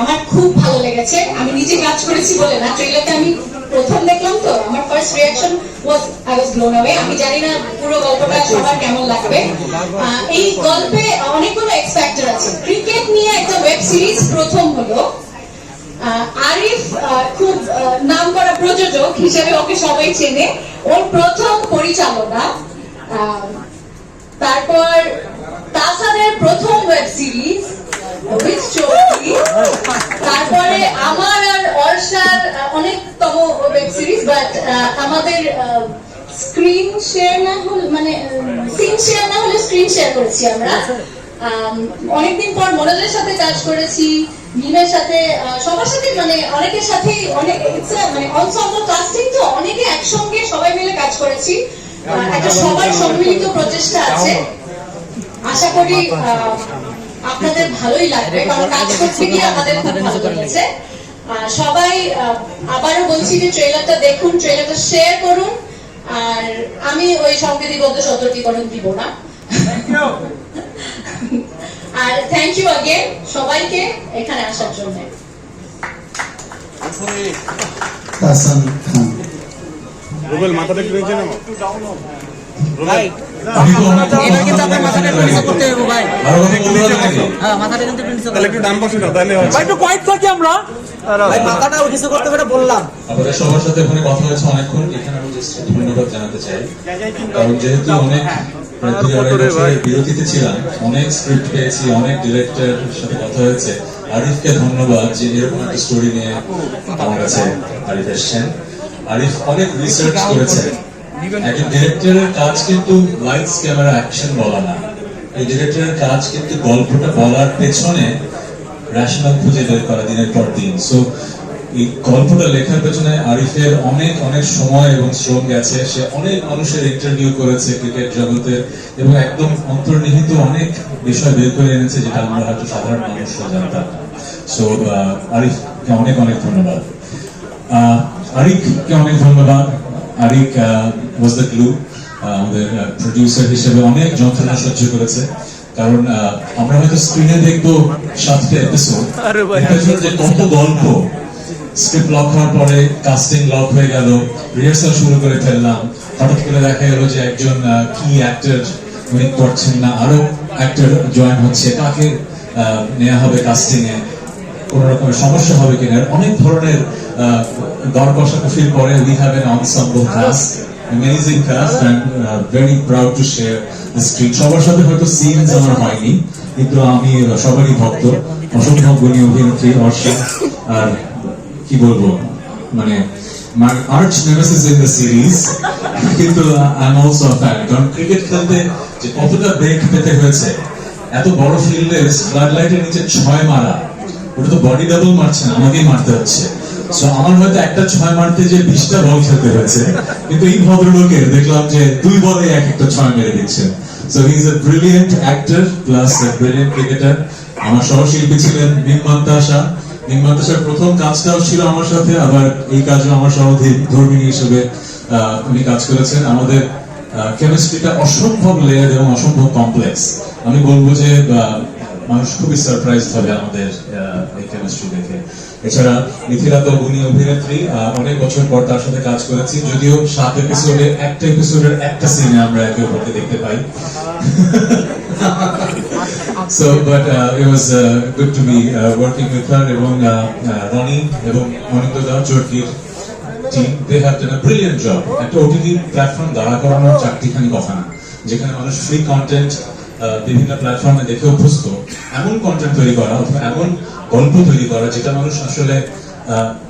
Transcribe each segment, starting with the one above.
আমার খুব ভালো লেগেছে। আমি নিজে কাজ করেছি বলে না ট্রেলারটা আমি প্রথম দেখলাম তো, আমার first reaction was I was blown away আমি জানি না পুরো গল্পটা সবার কেমন লাগবে। এই গল্পে অনেকগুলো এক্সপেক্টর আছে। ক্রিকেট নিয়ে একটা ওয়েব সিরিজ প্রথম হলো। আরিফ খুব নাম করা প্রযোজক হিসেবে ওকে সবাই চেনে। ওর প্রথম পরিচালনা তারপর তাসানের প্রথম ওয়েব সিরিজ তারপরে আমার আর অর্ষার অনেকতম ওয়েব সিরিজ বাট আমাদের স্ক্রিন শেয়ার না হলে মানে সিন শেয়ার না হলে স্ক্রিন শেয়ার করেছি আমরা। অনেকদিন পর মনোজের সাথে কাজ করেছি, মিমের সাথে সবার সাথে মানে অনেকের সাথে অনেক মানে অনসাম্বল কাস্টিং তো অনেকে একসঙ্গে সবাই মিলে কাজ করেছি। একটা সবার সম্মিলিত প্রচেষ্টা আছে। আশা করি আপনাদের ভালোই লাগবে কারণ কাজ করতে গিয়ে আমাদের খুব ভালো লেগেছে। সবাই আবারও বলছি যে ট্রেলারটা দেখুন ট্রেলারটা শেয়ার করুন আর আমি ওই সংবিধিবদ্ধ সতর্কীকরণ দিব না। আর থ্যাংক ইউ আগেন সবাইকে এখানে আসার জন্য। রুবেল মাথাটা একটু নিচে নামো। ভাই কিন্তু আপনার মাথাটা একটু নিচু করতে হবে ভাই। হ্যাঁ মাথাটা কিন্তু একটু নিচু তাহলে একটু ডান পাশে তাহলে ভাই একটু কয়েক থাকি আমরা। ভাই মাথাটা নিচু করতে হবে বললাম। আপনাদের সবার সাথে ওখানে কথা হয়েছে অনেকক্ষণ এখানে আমি জাস্ট ধন্যবাদ জানাতে চাই। কারণ যেহেতু অনেক বিরতিতে ছিলাম অনেক স্ক্রিপ্ট পেয়েছি অনেক ডিরেক্টর সাথে কথা হয়েছে। আরিফকে ধন্যবাদ যে এরকম একটা স্টোরি নিয়ে আমার কাছে আরিফ এসছেন। আরিফ অনেক রিসার্চ করেছে একজন ডিরেক্টরের কাজ কিন্তু লাইটস ক্যামেরা অ্যাকশন বলা না। এই ডিরেক্টরের কাজ কিন্তু গল্পটা বলার পেছনে রেশনাল খুঁজে বের করা দিনের পর দিন। সো এই গল্পটা লেখার পেছনে আরিফের অনেক অনেক সময় এবং শ্রম গেছে। সে অনেক মানুষের ইন্টারভিউ করেছে ক্রিকেট জগতে এবং একদম অন্তর্নিহিত অনেক বিষয় বের করে এনেছে যেটা আমরা হয়তো সাধারণ মানুষরা জানতাম সো আরিফকে অনেক অনেক ধন্যবাদ। আহ, আরিককে অনেক ধন্যবাদ। আরিক ওয়াজ দ্য গ্লু আমাদের প্রডিউসার হিসেবে অনেক যন্ত্রণা সহ্য করেছে। কারণ আহ, আমরা হয়তো স্ক্রিনে দেখব সাতটা এপিসোড যে কত গল্প। স্ক্রিপ্ট লক হওয়ার পরে কাস্টিং লক হয়ে গেল রিহার্সাল শুরু করে ফেললাম। হঠাৎ করে দেখা গেল যে একজন কি অ্যাক্টর উনি করছেন না। আরও অ্যাক্টর জয়েন হচ্ছে। কাকে নেওয়া হবে কাস্টিং এ? কোন রকমের সমস্যা হবে কিনা? অনেক ধরনের দর কষাকষির পরে we have an amazing cast and uh, very proud to share the screen. সবার সাথে হয়তো সিনস আমার হয়নি কিন্তু আমি সবারই ভক্ত। অসম্ভব গুণী অভিনেত্রী অর্ষা আর কি বলব মানে my arch nemesis in the series কিন্তু I'm also a fan. কারণ ক্রিকেট খেলতে যে কতটা ব্রেক পেতে হয়েছে এত বড় ফিল্ডে ফ্লাড লাইটের নিচে ছয় মারা ওটা তো বডি ডাবল মারছে না আমাকেই মারতে হচ্ছে। আমার হয়তো একটা ছয় মারতে যে বিশটা বল খেলতে হয়েছে, কিন্তু এই ভদ্রলোকের দেখলাম যে দুই বলে এক একটা ছয় মেরে দিচ্ছে। So he is a brilliant actor plus brilliant cricketer আমার সহশিল্পী ছিলেন নির্মান্তাশা নির্মান্তাশার প্রথম কাজটাও ছিল আমার সাথে, আবার এই কাজও আমার সহধর্মিনী হিসেবে উনি কাজ করেছেন। আমাদের কেমিস্ট্রিটা অসম্ভব লেয়ার এবং অসম্ভব কমপ্লেক্স আমি বলব যে মানুষ খুবই সারপ্রাইজ হবে আমাদের এই কেমিস্ট্রি দেখে। এছাড়া মিথিলা তো উনি অভিনেত্রী অনেক বছর পর তার সাথে কাজ করেছি যদিও সাত এপিসোডে একটা এপিসোডের একটা সিনে আমরা একে অপরকে দেখতে পাই। So but uh, it was uh, good to be uh, working with her এবং uh, uh, রনি এবং Anindo da চর্কির team they have done a brilliant job একটা ওটিটি প্ল্যাটফর্ম দাঁড়া করানোর চারটিখানি কথা না যেখানে মানুষ ফ্রি কন্টেন্ট বিভিন্ন প্ল্যাটফর্মে দেখে অভ্যস্ত। এমন কন্টেন্ট তৈরি করা অথবা এমন গল্প তৈরি করা যেটা মানুষ আসলে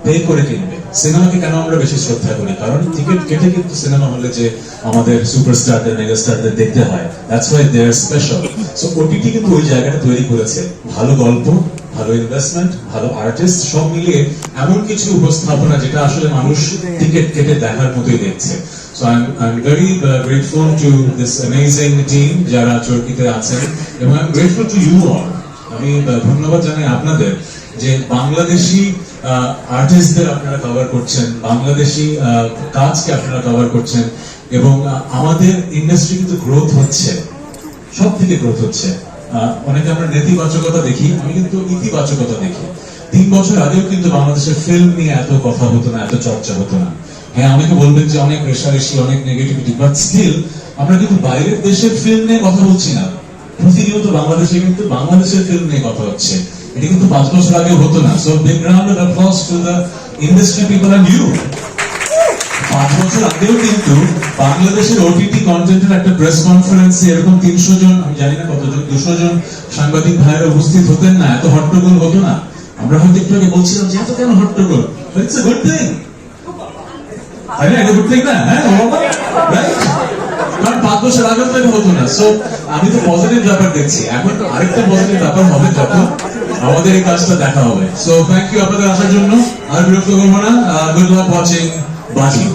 পে করে কিনবে। সিনেমাকে কেন আমরা বেশি শ্রদ্ধা করি? কারণ টিকিট কেটে কিন্তু সিনেমা হলে যে আমাদের সুপারস্টারদের মেগাস্টারদের দেখতে হয় that's why they are special so OTT কিন্তু ওই জায়গাটা তৈরি করেছে। ভালো গল্প, ভালো ইনভেস্টমেন্ট ভালো আর্টিস্ট সব মিলিয়ে এমন কিছু উপস্থাপনা যেটা আসলে মানুষ টিকিট কেটে দেখার মতোই দেখছে। অ্যামেজিং টিম যারা চরকিতে আছেন, এবং টু ইউ অল আমি ধন্যবাদ জানাই আপনাদের যে বাংলাদেশি আর্টিস্টদের আপনারা কভার করছেন, বাংলাদেশি কাজকে আপনারা কভার করছেন এবং আমাদের ইন্ডাস্ট্রি কিন্তু গ্রোথ হচ্ছে সব থেকে গ্রোথ হচ্ছে অনেকে আমরা নেতিবাচকতা দেখি, আমি কিন্তু ইতিবাচকতা দেখি। তিন বছর আগেও কিন্তু বাংলাদেশের ফিল্ম নিয়ে এত কথা হতো না, এত চর্চা হতো না। হ্যাঁ অনেকে বলবেন যে অনেক রেশারেশি অনেক নেগেটিভিটি বাট স্টিল আমরা কিন্তু বাইরের দেশের ফিল্ম নিয়ে কথা বলছি না। প্রতিনিয়ত বাংলাদেশে কিন্তু বাংলাদেশের ফিল্ম নিয়ে কথা হচ্ছে। এটা কিন্তু পাঁচ বছর আগে হতো না। So big round of applause to the industry people you পাঁচ বছর আগেও কিন্তু বাংলাদেশের ওটিটি কন্টেন্টের একটা প্রেস কনফারেন্সে এরকম তিনশো জন আমি জানি না কতজন দুশো জন সাংবাদিক ভাইয়েরা উপস্থিত হতেন না এত হট্টগোল হতো না। আমরা হয়তো একটু আগে বলছিলাম যে এত কেন হট্টগোল? ইটস এ গুড থিং না? এটা গুড থিং না? হ্যাঁ রাইট কারণ পাঁচ বছর আগে তো হতো না। সো আমি তো পজিটিভ ব্যাপার দেখছি। এখন আরেকটা পজিটিভ ব্যাপার হবে যখন আমাদের এই কাজটা দেখা হবে। সো থ্যাংক ইউ আপনাদের আসার জন্য। আর বিরক্ত করব না। গুড লাক ওয়াচিং বাজি.